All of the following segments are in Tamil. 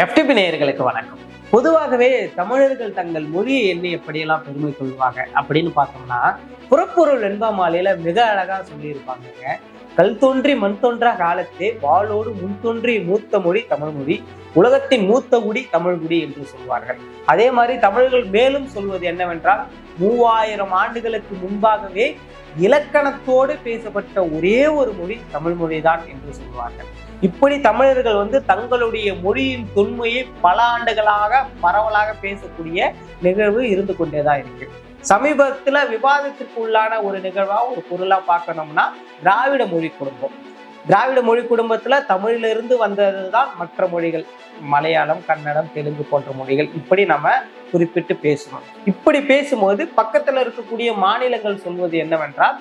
எஃப்டிபி நேயர்களுக்கு வணக்கம். பொதுவாகவே தமிழர்கள் தங்கள் மொழியை எண்ணி எப்படியெல்லாம் பெருமை கொள்வாங்க அப்படின்னு பார்த்தோம்னா புறப்பொருள் வெண்பாமாலையில மிக அழகா சொல்லியிருப்பாங்க கல் தோன்றி மண் தோன்றா காலத்தே வாளோடு முன் தோன்றி மூத்த மொழி தமிழ் மொழி உலகத்தின் மூத்த குடி தமிழ் குடி என்று சொல்வார்கள். அதே மாதிரி தமிழர்கள் மேலும் சொல்வது என்னவென்றால் மூவாயிரம் ஆண்டுகளுக்கு முன்பாகவே இலக்கணத்தோடு பேசப்பட்ட ஒரே ஒரு மொழி தமிழ் மொழிதான் என்று சொல்வார்கள். இப்படி தமிழர்கள் வந்து தங்களுடைய மொழியின் தொன்மையை பல ஆண்டுகளாக பரவலாக பேசக்கூடிய நிகழ்வு இருந்து கொண்டேதான் இருக்கு. சமீபத்துல விவாதத்திற்கு உள்ளான ஒரு நிகழ்வா ஒரு பொருளா பார்க்கணும்னா திராவிட மொழி குடும்பம். திராவிட மொழி குடும்பத்துல தமிழிலிருந்து வந்ததுதான் மற்ற மொழிகள். மலையாளம் கன்னடம் தெலுங்கு போன்ற மொழிகள். இப்படி நம்ம குறிப்பிட்டு பேசணும். இப்படி பேசும்போது பக்கத்துல இருக்கக்கூடிய மாநிலங்கள் சொல்வது என்னவென்றால்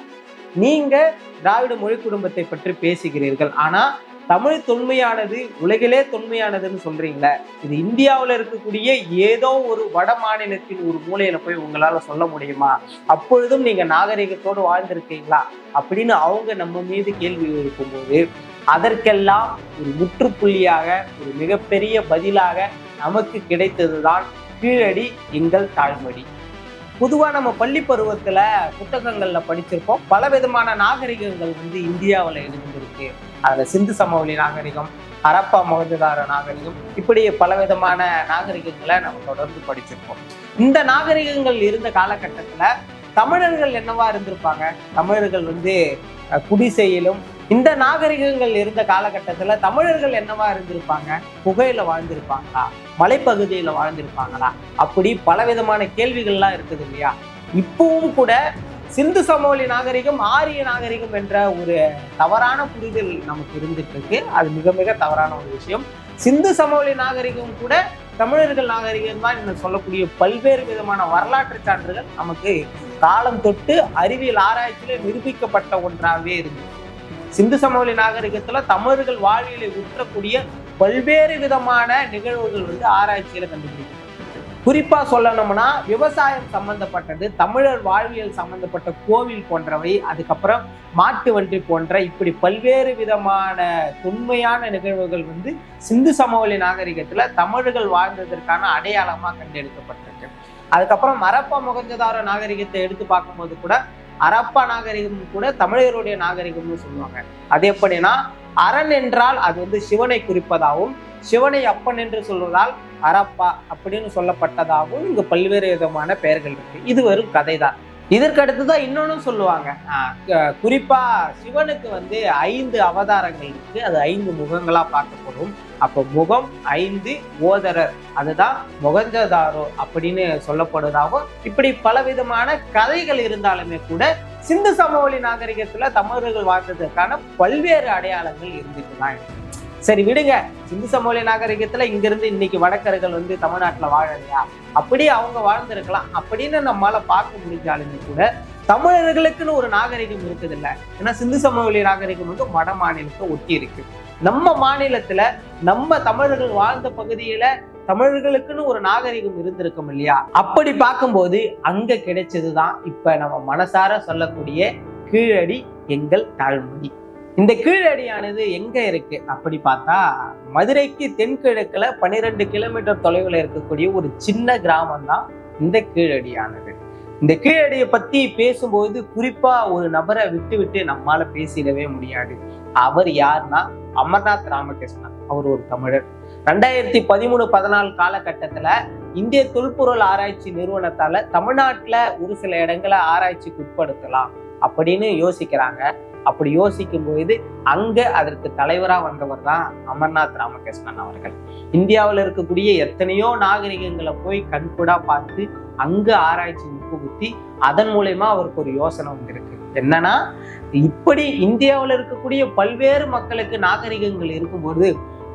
நீங்க திராவிட மொழி குடும்பத்தை பற்றி பேசுகிறீர்கள். ஆனா தமிழ் தொன்மையானது உலகிலே தொன்மையானதுன்னு சொல்றீங்களே இது இந்தியாவில் இருக்கக்கூடிய ஏதோ ஒரு வட மாநிலத்தின் ஒரு மூலையில போய் உங்களால சொல்ல முடியுமா? அப்பொழுதும் நீங்க நாகரிகத்தோடு வாழ்ந்திருக்கீங்களா? அப்படின்னு அவங்க நம்ம மீது கேள்வி இருக்கும்போது அதற்கெல்லாம் ஒரு முற்றுப்புள்ளியாக ஒரு மிகப்பெரிய பதிலாக நமக்கு கிடைத்ததுதான் கீழடி எங்கள் தாழ்மடி. பொதுவாக நம்ம பள்ளி பருவத்தில் புத்தகங்களில் படிச்சிருப்போம். பல விதமான நாகரிகங்கள் வந்து இந்தியாவில் இருந்திருக்கு அதில் சிந்து சமவெளி நாகரிகம் ஹரப்பா மொகஜதார நாகரிகம் இப்படி பல விதமான நாகரிகங்களை நம்ம தொடர்ந்து படிச்சிருப்போம். இந்த நாகரிகங்கள் இருந்த காலகட்டத்தில் தமிழர்கள் என்னவா இருந்திருப்பாங்க? தமிழர்கள் வந்து குடிசையிலும் இந்த நாகரிகங்கள் இருந்த காலகட்டத்தில் தமிழர்கள் என்னவா இருந்திருப்பாங்க? புகையில வாழ்ந்திருப்பாங்களா? மலைப்பகுதியில வாழ்ந்திருப்பாங்களா? அப்படி பலவிதமான கேள்விகள்லாம் இருக்குது இல்லையா? இப்பவும் கூட சிந்து சமவெளி நாகரிகம் ஆரிய நாகரிகம் என்ற ஒரு தவறான புரிதல் நமக்கு இருந்துட்டு இருக்கு அது மிக மிக தவறான ஒரு விஷயம். சிந்து சமவெளி நாகரிகம் கூட தமிழர்கள் நாகரிகம் தான் என்று சொல்லக்கூடிய பல்வேறு விதமான வரலாற்று சான்றுகள் நமக்கு காலம் தொட்டு அறிவியல் ஆராய்ச்சியில நிரூபிக்கப்பட்ட ஒன்றாகவே இருந்தது. சிந்து சமவெளி நாகரிகத்துல தமிழர்கள் வாழ்வியலை உற்றக்கூடிய பல்வேறு விதமான நிகழ்வுகள் வந்து ஆராய்ச்சியில கண்டுபிடிக்கப்பட்டது குறிப்பா சொல்லணும்னா விவசாயம் சம்பந்தப்பட்டது தமிழர் வாழ்வியல் சம்பந்தப்பட்ட கோவில் போன்றவை அதுக்கப்புறம் மாட்டு வண்டி போன்ற இப்படி பல்வேறு விதமான தொன்மையான நிகழ்வுகள் வந்து சிந்து சமவெளி நாகரிகத்துல தமிழர்கள் வாழ்ந்ததற்கான அடையாளமா கண்டெடுக்கப்பட்டிருக்கு. அதுக்கப்புறம் மரப்பா முகஞ்சதார நாகரிகத்தை எடுத்து பார்க்கும்போது கூட அரப்பா நாகரிகம் கூட தமிழருடைய நாகரிகம்னு சொல்லுவாங்க. அது எப்படின்னா அரண் என்றால் அது வந்து சிவனை குறிப்பதாகவும் சிவனை அப்பன் என்று சொல்வதால் அரப்பா அப்படின்னு சொல்லப்பட்டதாகவும் இங்கு பல்வேறு விதமான பெயர்கள் இருக்கு. இது வெறும் கதைதான். இதற்கு அடுத்துதான் இன்னொன்னு சொல்லுவாங்க குறிப்பா சிவனுக்கு வந்து ஐந்து அவதாரங்கள் இருக்கு. அது ஐந்து முகங்களா பார்க்கப்படும். அப்போ முகம் ஐந்து ஓதரர் அதுதான் முகஞ்சதாரோ அப்படின்னு சொல்லப்படுவதாகவும் இப்படி பலவிதமான கதைகள் இருந்தாலுமே கூட சிந்து சமவெளி நாகரிகத்துல தமிழர்கள் வாழ்ந்ததற்கான பல்வேறு அடையாளங்கள் இருந்துட்டு தான் இருக்கு. சரி விடுங்க. சிந்து சமவெளி நாகரிகத்துல இங்கிருந்து இன்னைக்கு வடக்கர்கள் வந்து தமிழ்நாட்டுல வாழலையா? அப்படியே அவங்க வாழ்ந்திருக்கலாம். அப்படின்னு நம்மளால பார்க்க முடிஞ்சாலுமே கூட தமிழர்களுக்குன்னு ஒரு நாகரிகம் இருக்குதுல்ல. ஏன்னா சிந்து சமவெளி நாகரிகம் வந்து வட மாநிலத்தை ஒட்டி இருக்கு. நம்ம மாநிலத்துல நம்ம தமிழர்கள் வாழ்ந்த பகுதியில தமிழர்களுக்குன்னு ஒரு நாகரிகம் இருந்திருக்கும் இல்லையா? அப்படி பார்க்கும்போது அங்க கிடைச்சதுதான் இப்ப நம்ம மனசார சொல்லக்கூடிய கீழடி எங்கள் தாழ்மொழி. இந்த கீழடியானது எங்க இருக்கு? அப்படி பார்த்தா மதுரைக்கு தென்கிழக்குல பன்னிரெண்டு கிலோமீட்டர் தொலைவில் இருக்கக்கூடிய ஒரு சின்ன கிராமம் தான் இந்த கீழடியானது. இந்த கீழடியை பத்தி பேசும்போது குறிப்பா ஒரு நபரை விட்டு விட்டு நம்மால பேசிடவே முடியாது. அவர் யாருன்னா அமர்நாத் ராமகிருஷ்ணன். அவர் ஒரு தமிழர். ரெண்டாயிரத்தி பதிமூணு பதினாலு காலகட்டத்துல இந்திய தொல்பொருள் ஆராய்ச்சி நிறுவனத்தால தமிழ்நாட்டுல ஒரு சில இடங்களை ஆராய்ச்சிக்கு உட்படுத்தலாம் அப்படின்னு யோசிக்கிறாங்க. அப்படி யோசிக்கும் போது அங்க அதற்கு தலைவரா வந்தவர் தான் அமர்நாத் ராமகிருஷ்ணன் அவர்கள். இந்தியாவில் இருக்கக்கூடிய எத்தனையோ நாகரிகங்களை போய் கண்கூடா பார்த்து அங்கு ஆராய்ச்சி உட்புகுத்தி அதன் மூலயமா அவருக்கு ஒரு யோசனை வந்திருக்கு என்னன்னா இப்படி இந்தியாவில் இருக்கக்கூடிய பல்வேறு மக்களுக்கு நாகரிகங்கள் இருக்கும்போது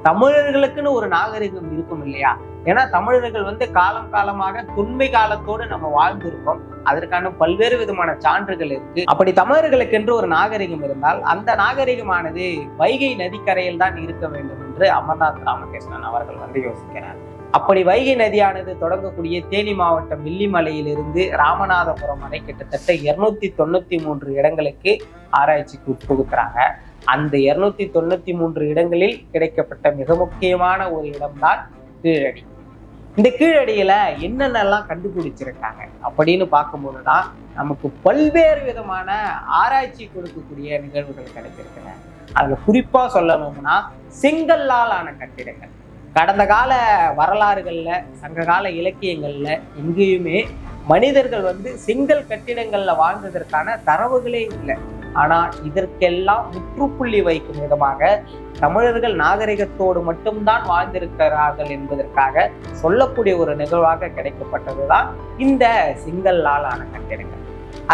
தமிழர்களுக்குன்னு ஒரு நாகரிகம் இருக்கும் இல்லையா? ஏன்னா தமிழர்கள் வந்து காலம் காலமாக தொன்மை காலத்தோடு நம்ம வாழ்ந்திருக்கோம். அதற்கான பல்வேறு விதமான சான்றுகள் இருக்கு. அப்படி தமிழர்களுக்கென்று ஒரு நாகரிகம் இருந்தால் அந்த நாகரிகமானது வைகை நதிக்கரையில் தான் இருக்க வேண்டும் என்று அமர்நாத் ராமகிருஷ்ணன் அவர்கள் வந்து யோசிக்கிறார். அப்படி வைகை நதியானது தொடங்கக்கூடிய தேனி மாவட்டம் வில்லிமலையிலிருந்து ராமநாதபுரம் வரை கிட்டத்தட்ட இருநூத்தி தொண்ணூத்தி மூன்று இடங்களுக்கு ஆராய்ச்சிக்கு உட்புகுத்துறாங்க. அந்த இருநூத்தி தொண்ணூத்தி மூன்று இடங்களில் கிடைக்கப்பட்ட மிக முக்கியமான ஒரு இடம்தான் கீழடி. இந்த கீழடியில என்னென்னலாம் கண்டுபிடிச்சிருக்காங்க அப்படின்னு பார்க்கும்போது தான் நமக்கு பல்வேறு விதமான ஆராய்ச்சி கொடுக்கக்கூடிய நிகழ்வுகள் கிடைச்சிருக்குங்க. அதுல குறிப்பா சொல்லணும்னா செங்கல்லால் ஆன கட்டிடங்கள். கடந்த கால வரலாறுகள்ல சங்ககால இலக்கியங்களில் எங்கேயுமே மனிதர்கள் வந்து செங்கல் கட்டிடங்களில் வாழ்ந்ததற்கான தரவுகளே இல்லை. ஆனால் இதற்கெல்லாம் முற்றுப்புள்ளி வைக்கும் விதமாக தமிழர்கள் நாகரிகத்தோடு மட்டும்தான் வாழ்ந்திருக்கிறார்கள் என்பதற்காக சொல்லக்கூடிய ஒரு நிகழ்வாக கிடைக்கப்பட்டதுதான் இந்த சிங்கல்லால் ஆன கட்டிடங்கள்.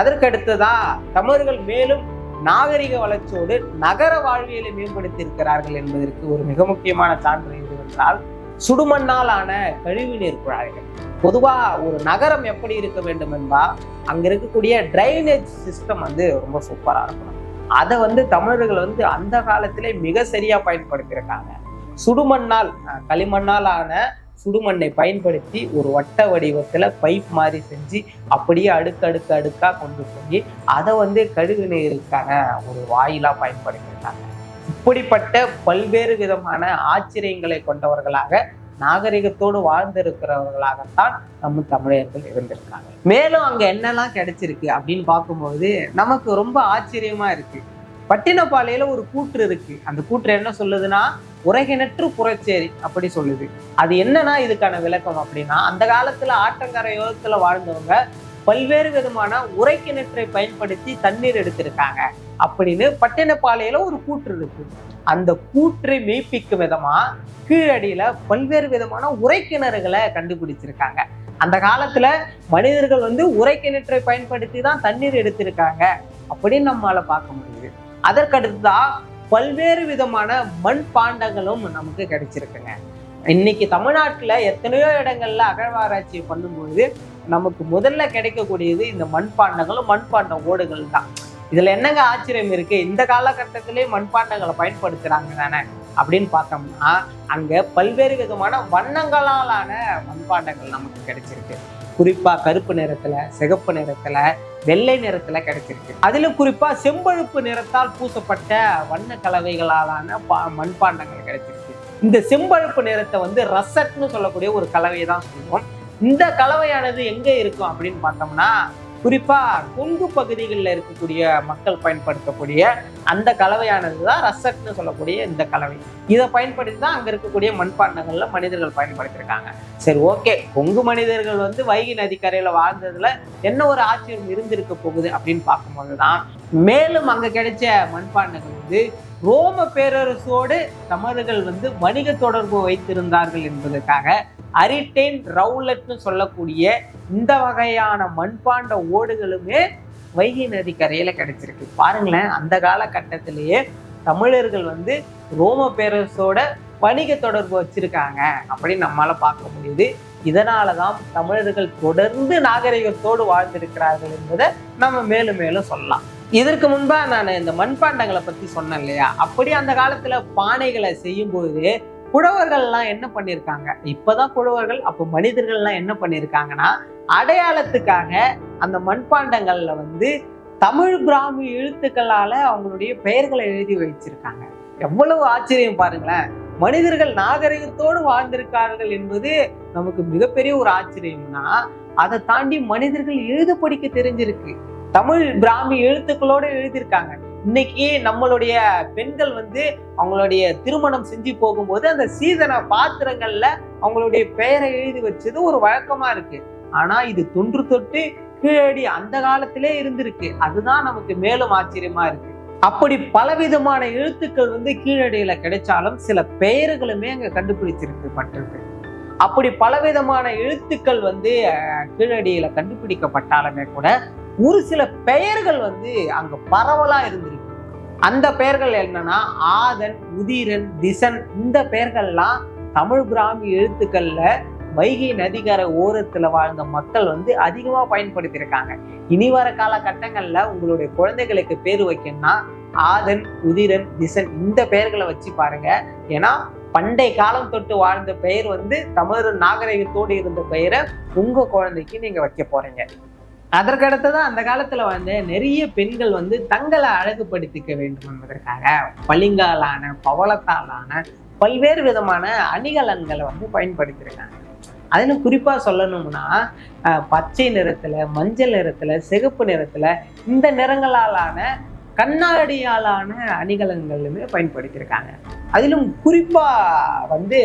அதற்கடுத்துதான் தமிழர்கள் மேலும் நாகரிக வளர்ச்சியோடு நகர வாழ்வியலை மேம்படுத்தி இருக்கிறார்கள் என்பதற்கு ஒரு மிக முக்கியமான சான்று என்றால் சுடுமண்ணால் ஆன கழிவுநீர் குழாய்கள். பொதுவா ஒரு நகரம் எப்படி இருக்க வேண்டும் என்றால் அங்க இருக்கக்கூடிய ட்ரைனேஜ் சிஸ்டம் வந்து ரொம்ப சூப்பரா இருக்கணும். அதை வந்து தமிழர்கள் வந்து அந்த காலத்திலே மிக சரியா பயன்படுத்தியிருக்காங்க. சுடுமண்ணால் அஹ், களிமண்ணால் ஆன சுடுமண்ணை பயன்படுத்தி ஒரு வட்ட வடிவத்துல பைப் மாதிரி செஞ்சு அப்படியே அடுக்கு அடுக்கு அடுக்கா கொண்டு போய் அதை வந்து கழிவு நீருக்கான ஒரு வாயிலா பயன்படுத்தியிருக்காங்க. இப்படிப்பட்ட பல்வேறு விதமான ஆச்சரியங்களை கொண்டவர்களாக நாகரிகத்தோடு வாழ்ந்திருக்கிறவர்களாகத்தான் நம்ம தமிழர்கள் இருந்திருக்காங்க. மேலும் அங்க என்னெல்லாம் கிடைச்சிருக்கு அப்படின்னு பார்க்கும்போது நமக்கு ரொம்ப ஆச்சரியமா இருக்கு. பட்டினப்பாளையில ஒரு கூற்று இருக்கு. அந்த கூற்று என்ன சொல்லுதுன்னா உரைகிணற்று புறச்சேரி அப்படி சொல்லுது. அது என்னன்னா இதுக்கான விளக்கம் அப்படின்னா அந்த காலத்துல ஆற்றங்கரையோரத்துல வாழ்ந்தவங்க பல்வேறு விதமான உரைக்கிணற்றை பயன்படுத்தி தண்ணீர் எடுத்திருக்காங்க. அப்படின்னு பட்டினப்பாளையில ஒரு கூற்று இருக்கு. அந்த கூற்றை மெய்ப்பிக்கும் விதமா கீழடியில பல்வேறு விதமான உரைக்கிணறுகளை கண்டுபிடிச்சிருக்காங்க. அந்த காலத்துல மனிதர்கள் வந்து உரைக்கிணற்றை பயன்படுத்தி தான் தண்ணீர் எடுத்திருக்காங்க அப்படின்னு நம்மளால பார்க்க முடியுது. அதற்கடுத்துதான் பல்வேறு விதமான மண் பாண்டங்களும் நமக்கு கிடைச்சிருக்குங்க. இன்னைக்கு தமிழ்நாட்டுல எத்தனையோ இடங்கள்ல அகழ்வாராய்ச்சி பண்ணும்போது நமக்கு முதல்ல கிடைக்கக்கூடியது இந்த மண்பாண்டங்களும் மண்பாண்ட ஓடுகள் தான். இதில் என்னங்க ஆச்சரியம் இருக்கு? இந்த காலகட்டத்திலே மண்பாண்டங்களை பயன்படுத்துகிறாங்க தானே? அப்படின்னு பார்த்தோம்னா அங்கே பல்வேறு விதமான வண்ணங்களாலான மண்பாண்டங்கள் நமக்கு கிடைச்சிருக்கு. குறிப்பாக கருப்பு நிறத்தில் சிகப்பு நிறத்தில் வெள்ளை நிறத்தில் கிடைச்சிருக்கு. அதில் குறிப்பாக செம்பழுப்பு நிறத்தால் பூசப்பட்ட வண்ண கலவைகளாலான பா மண்பாண்டங்கள் கிடைச்சிருக்கு. இந்த செம்பழுப்பு நிறத்தை வந்து ரசட்னு சொல்லக்கூடிய ஒரு கலவையை தான் சொல்லுவோம். இந்த கலவையானது எங்கே இருக்கும் அப்படின்னு பார்த்தோம்னா குறிப்பா கொங்கு பகுதிகளில் இருக்கக்கூடிய மக்கள் பயன்படுத்தக்கூடிய அந்த கலவையானது தான் ரசட்னு சொல்லக்கூடிய இந்த கலவை. இதை பயன்படுத்தி தான் அங்கே இருக்கக்கூடிய மண்பாண்டங்களில் மனிதர்கள் பயன்படுத்தியிருக்காங்க சரி ஓகே. கொங்கு மனிதர்கள் வந்து வைகை நதிக்கரையில் வாழ்ந்ததுல என்ன ஒரு ஆச்சரியம் இருந்திருக்க போகுது அப்படின்னு பார்க்கும்போது தான் மேலும் அங்க கிடைச்ச மண்பாண்டங்கள் வந்து ரோம பேரரசோடு தமிழர்கள் வந்து வணிக தொடர்பு வைத்திருந்தார்கள் என்பதற்காக அரிட்டேன் ரவுலட்னு சொல்லக்கூடிய இந்த வகையான மண்பாண்ட ஓடுகளுமே வைகை நதி கரையில் கிடைச்சிருக்கு. பாருங்களேன் அந்த காலகட்டத்திலேயே தமிழர்கள் வந்து ரோம பேரரசோட வணிக தொடர்பு வச்சிருக்காங்க அப்படின்னு நம்மளால் பார்க்க முடியுது. இதனால தான் தமிழர்கள் தொடர்ந்து நாகரிகத்தோடு வாழ்ந்திருக்கிறார்கள் என்பதை நம்ம மேலும் மேலும் சொல்லலாம். இதற்கு முன்பாக நான் இந்த மண்பாண்டங்களை பற்றி சொன்னேன் இல்லையா? அப்படி அந்த காலத்தில் பானைகளை செய்யும்போது குழவர்கள்லாம் என்ன பண்ணியிருக்காங்க இப்போதான் குழவர்கள் அப்போ மனிதர்கள்லாம் என்ன பண்ணியிருக்காங்கன்னா அடையாளத்துக்காக அந்த மண்பாண்டங்கள்ல வந்து தமிழ் பிராமி எழுத்துக்களால அவங்களுடைய பெயர்களை எழுதி வச்சிருக்காங்க. எவ்வளவு ஆச்சரியம் பாருங்களேன். மனிதர்கள் நாகரிகத்தோடு வாழ்ந்திருக்கார்கள் என்பது நமக்கு மிகப்பெரிய ஒரு ஆச்சரியம்னா அதை தாண்டி மனிதர்கள் எழுத படிக்க தெரிஞ்சிருக்கு. தமிழ் பிராமி எழுத்துக்களோட எழுதியிருக்காங்க. இன்னைக்கு நம்மளுடைய பெண்கள் வந்து அவங்களுடைய திருமணம் செஞ்சு போகும்போது அந்த சீதன பாத்திரங்கள்ல அவங்களுடைய பெயரை எழுதி வச்சது ஒரு வழக்கமா இருக்கு. ஆனா இது தொன்று தொட்டு கீழடி அந்த காலத்திலே இருந்திருக்கு. அதுதான் நமக்கு மேலும் ஆச்சரியமா இருக்கு. அப்படி பலவிதமான எழுத்துக்கள் வந்து கீழடியில கிடைச்சாலும் சில பெயர்களுமே அங்க கண்டுபிடிச்சிருக்கு பட்டிருக்கு அப்படி பலவிதமான எழுத்துக்கள் வந்து கீழடியில கண்டுபிடிக்கப்பட்டாலுமே கூட ஒரு சில பெயர்கள் வந்து அங்க பரவலா இருந்திருக்கு. அந்த பெயர்கள் என்னன்னா ஆதன் உதிரன் திசன் இந்த பெயர்கள்லாம் தமிழ் பிராமி எழுத்துக்கள்ல வைகை நதிகர ஓரத்துல வாழ்ந்த மக்கள் வந்து அதிகமா பயன்படுத்தியிருக்காங்க. இனி வர காலகட்டங்கள்ல உங்களுடைய குழந்தைகளுக்கு பேர் வைக்கணும்னா ஆதன் உதிரன் திசன் இந்த பெயர்களை வச்சு பாருங்க. ஏன்னா பண்டை காலம் தொட்டு வாழ்ந்த பெயர் வந்து தமிழ் நாகரிகத்தோடு இருந்த பெயரை உங்க குழந்தைக்கு நீங்க வைக்க போறீங்க. அதற்கடுத்ததான் அந்த காலத்தில் வந்து நிறைய பெண்கள் வந்து தங்களை அழகுபடுத்திக்க வேண்டும் என்பதற்காக பளிங்காலான பவளத்தாலான பல்வேறு விதமான அணிகலன்களை வந்து பயன்படுத்தியிருக்காங்க அதில் குறிப்பாக சொல்லணும்னா பச்சை நிறத்துல மஞ்சள் நிறத்துல சிகப்பு நிறத்துல இந்த நிறங்களாலான கண்ணாடியாலான அணிகலன்களுமே பயன்படுத்தியிருக்காங்க அதிலும் குறிப்பாக வந்து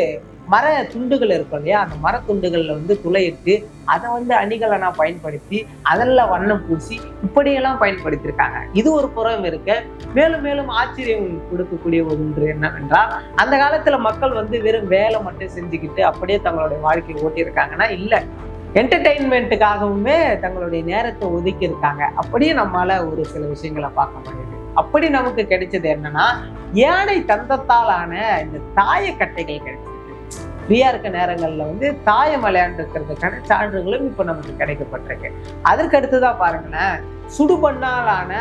மர துண்டுகள் இருக்கும் இல்லையா? அந்த மர வந்து துளையிட்டு அதை வந்து அணிகலனா பயன்படுத்தி அதில் வண்ணம் பூசி இப்படியெல்லாம் பயன்படுத்தியிருக்காங்க இது ஒரு புறம் இருக்க. மேலும் மேலும் ஆச்சரியம் கொடுக்கக்கூடிய ஒன்று என்னவென்றால் அந்த காலத்துல மக்கள் வந்து வெறும் வேலை மட்டும் செஞ்சுக்கிட்டு அப்படியே தங்களுடைய வாழ்க்கையை ஓட்டியிருக்காங்கன்னா இல்லை. என்டர்டெயின்மெண்ட்டுக்காகவுமே தங்களுடைய நேரத்தை ஒதுக்கி இருக்காங்க அப்படியே நம்மளால ஒரு சில விஷயங்களை பார்க்க முடியுது. அப்படி நமக்கு கிடைச்சது என்னன்னா யானை தந்தத்தாலான இந்த தாயக்கட்டைகள் கிடைச்சது. ஃப்ரீயா இருக்க நேரங்கள்ல வந்து தாயம் விளையாண்டுருக்கிறதுக்கான சான்றுகளும் இப்ப நமக்கு கிடைக்கப்பட்டிருக்கு. அதற்கு அடுத்ததா பாருங்களேன் சுடுபண்ணாலான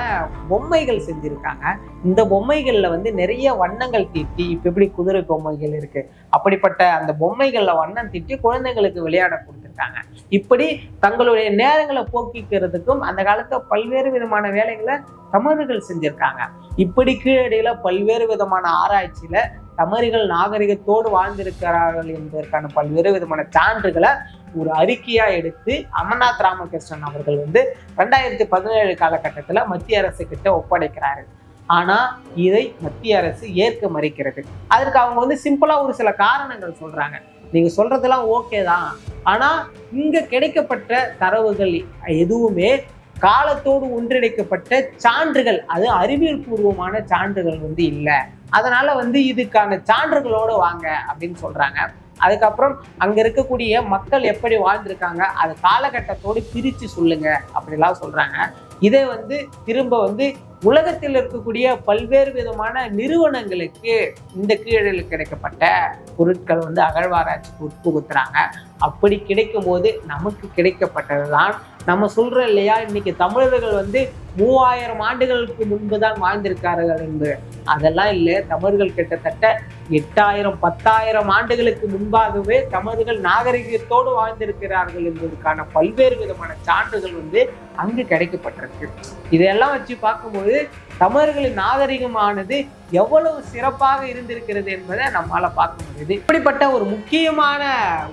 பொம்மைகள் செஞ்சுருக்காங்க. இந்த பொம்மைகள்ல வந்து நிறைய வண்ணங்கள் தீட்டி இப்போ எப்படி குதிரை பொம்மைகள் இருக்கு அப்படிப்பட்ட அந்த பொம்மைகள்ல வண்ணம் தீட்டி குழந்தைங்களுக்கு விளையாட கொடுத்துருக்காங்க. இப்படி தங்களுடைய நேரங்களை போக்கிக்கிறதுக்கும் அந்த காலத்துல பல்வேறு விதமான வேலைகளை தமிழர்கள் செஞ்சுருக்காங்க. இப்படி கீழடியில பல்வேறு விதமான ஆராய்ச்சியில தமிழர்கள் நாகரிகத்தோடு வாழ்ந்திருக்கிறார்கள் என்பதற்கான பல்வேறு விதமான சான்றுகளை ஒரு அறிக்கையா எடுத்து அமர்நாத் ராமகிருஷ்ணன் அவர்கள் வந்து ரெண்டாயிரத்தி பதினேழு காலகட்டத்துல மத்திய அரசு கிட்ட ஒப்படைக்கிறாரு. ஆனா இதை மத்திய அரசு ஏற்க மறுக்கிறது. அதற்கு அவங்க வந்து சிம்பிளா ஒரு சில காரணங்கள் சொல்றாங்க. நீங்க சொல்றதெல்லாம் ஓகே தான். ஆனா இங்க கிடைக்கப்பட்ட தரவுகள் எதுவுமே காலத்தோடு ஒன்றிணைக்கப்பட்ட சான்றுகள் அது அறிவியல் பூர்வமான சான்றுகள் வந்து இல்லை. அதனால வந்து இதுக்கான சான்றுகளோடு வாங்க அப்படின்னு சொல்றாங்க. அதுக்கப்புறம் அங்கே இருக்கக்கூடிய மக்கள் எப்படி வாழ்ந்திருக்காங்க அது காலகட்டத்தோடு பிரித்து சொல்லுங்க அப்படிலாம் சொல்றாங்க. இதை வந்து திரும்ப வந்து உலகத்தில் இருக்கக்கூடிய பல்வேறு விதமான நிறுவனங்களுக்கு இந்த கீழடியில் கிடைக்கப்பட்ட பொருட்கள் வந்து அகழ்வாராய்ச்சிக்கு உட்புகுத்துறாங்க அப்படி கிடைக்கும் போது நமக்கு கிடைக்கப்பட்டதுதான் நம்ம சொல்றோம் இல்லையா? இன்னைக்கு தமிழர்கள் வந்து மூவாயிரம் ஆண்டுகளுக்கு முன்பு தான் வாழ்ந்திருக்கார்கள் என்று. அதெல்லாம் இல்லை. தமிழர்கள் கிட்டத்தட்ட எட்டாயிரம் பத்தாயிரம் ஆண்டுகளுக்கு முன்பாகவே தமிழர்கள் நாகரிகத்தோடு வாழ்ந்திருக்கிறார்கள் என்பதற்கான பல்வேறு விதமான சான்றுகள் வந்து அங்கு கிடைக்கப்பட்டிருக்கு. இதையெல்லாம் வச்சு பார்க்கும்போது தமிழர்களின் நாகரிகமானது எவ்வளவு சிறப்பாக இருந்திருக்கிறது என்பதை நம்மால பார்க்க முடியுது. இப்படிப்பட்ட ஒரு முக்கியமான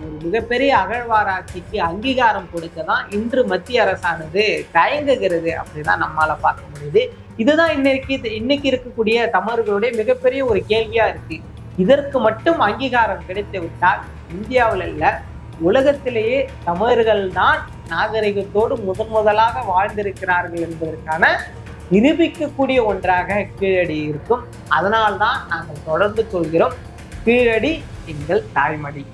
ஒரு மிகப்பெரிய அகழ்வாராய்ச்சிக்கு அங்கீகாரம் கொடுக்க தான் இன்று மத்திய அரசானது தயங்குகிறது அப்படிதான் நம்மால பார்க்க முடியுது. இதுதான் இன்னைக்கு இன்னைக்கு இருக்கக்கூடிய தமிழர்களுடைய மிகப்பெரிய ஒரு கேள்வியா இருக்கு. இதற்கு மட்டும் அங்கீகாரம் கிடைத்து விட்டால் இந்தியாவில் இல்ல உலகத்திலேயே தமிழர்கள் தான் நாகரிகத்தோடு முதன் முதலாக வாழ்ந்திருக்கிறார்கள் என்பதற்கான நிரூபிக்கக்கூடிய ஒன்றாக கீழடி இருக்கும். அதனால்தான் நாங்கள் தொடர்ந்து சொல்கிறோம். கீழடி எங்கள் தாய்மடி.